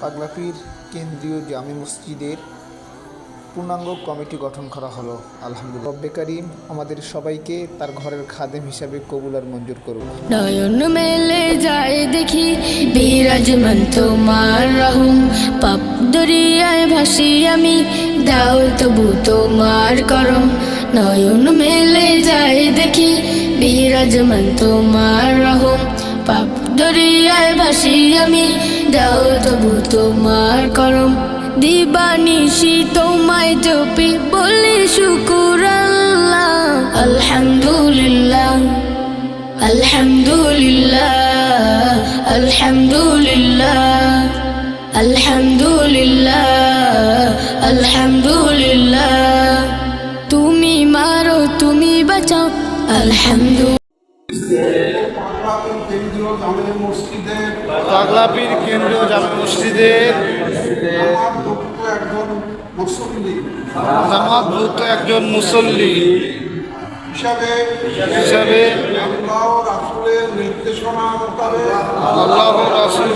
পাগলাপির কেন্দ্রীয় জামে মসজিদের পূর্ণাঙ্গ কমিটি গঠন করা হলো। আলহামদুলিল্লাহ। রব্বে করিম আমাদের সবাইকে তার ঘরের খাদেম হিসাবে কবুল আর মঞ্জুর করুন নয়ন মেলে যায় দেখি বিরাজমান তোমার রহম। পাপ দরিয়ায় ভাসি আমি, দাও তবু তোমার করম। নয়ন মেলে যায় দেখি বিরাজমান তোমার রহম। দরিয়ায় ভাসি আমি, দাও তবু তোমার করম। দিবানিশি তোমায় জপি, বলি শুকুর আল্লাহ। আলহামদুলিল্লাহ আলহামদুলিল্লাহ আলহামদুলিল্লাহ আলহামদুলিল্লাহ আলহামদুলিল্লাহ। তুমি মারো, তুমি বাঁচাও। আলহামদুলিল্লাহ। পাগলাপীর কেন্দ্রীয় জামে মসজিদের জামাতভুক্ত একজন মুসল্লি। হিসাবে হিসাবে আল্লাহ রাসুলের নির্দেশনা মোতাবেক আল্লাহ রাসূল